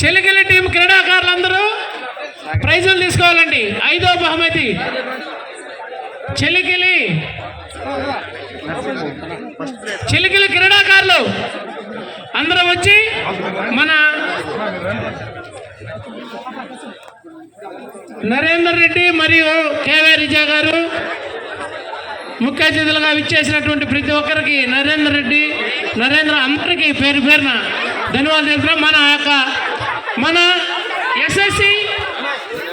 చెలికెళ్ళి team క్రీడాకారులందరూ ప్రైజులు తీసుకోవాలండి. ఐదో బహుమతి. చెలికిలి చెలికిలి క్రీడాకారులు. అందరూ వచ్చి మన నరేందర్ రెడ్డి మరియు కేవే రిజా గారు ముఖ్య అతిథులుగా విచ్చేసినటువంటి ప్రతి ఒక్కరికి నరేందర్ రెడ్డి నరేంద్ర అందరికీ పేరు పేరున ధన్యవాదాలు తెలుపుతున్నాం మన యొక్క మన ఎస్ఎస్సి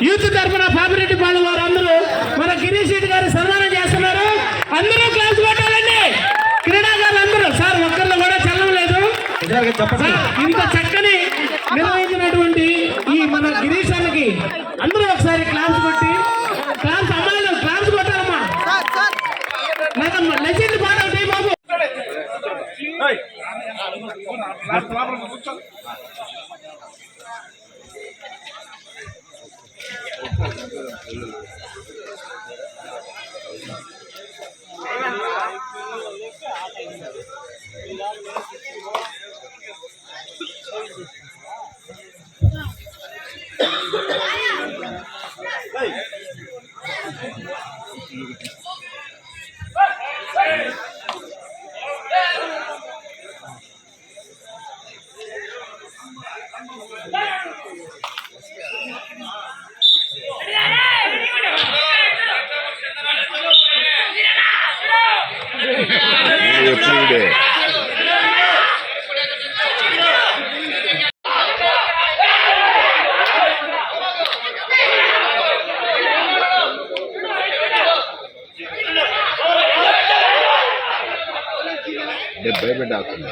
యూత్ తరఫున పాపిరెడ్డి బాలు వారు అందరూ మన గిరీష్ రెడ్డి గారు సన్మానం చేస్తున్నారు. అందరూ క్లాస్ కొట్టాలండి. క్రీడాకారులు అందరూ సార్ ఒక్కరిలో కూడా చల్లం లేదు. సార్ ఇంత చక్కని నిర్వహించినటువంటి ఈ మన గిరీష్ అందరూ ఒకసారి క్లాస్ కొట్టి క్లాస్ అమ్మాయిలు క్లాస్ కొట్టాలమ్మా నాకు లెజెండ్ పాట ఒకటి బాబు ఎప్పుడు డెబ్బై బిడ్డ అవుతుంది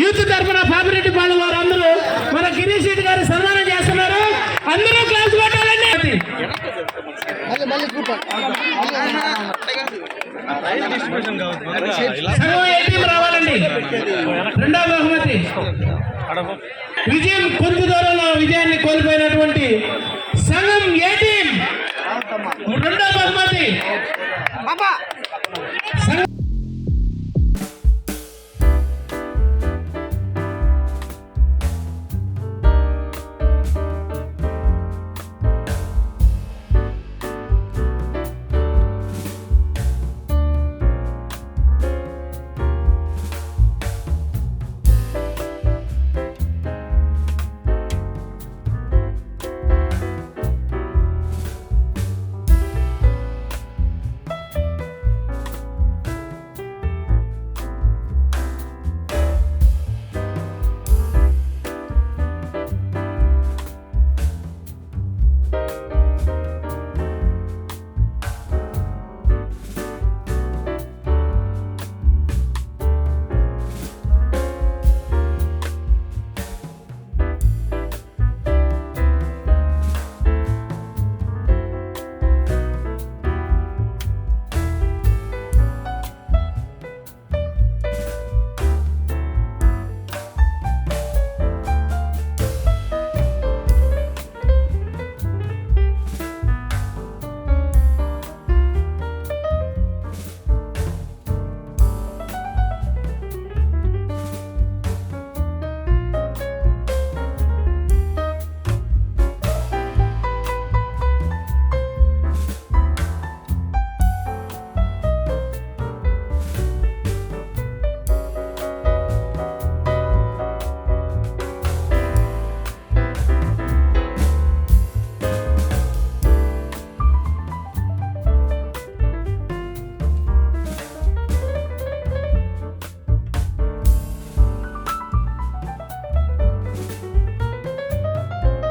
యూత్ తరఫున పాపిరెడ్డి బాలు వారు అందరూ మన గిరీష్ రెడ్డి గారు సన్మానం చేస్తున్నారు. అందరూ క్లాస్ కొట్టాలండి. రావాలండి. రెండవ బహుమతి. విజయం కొంత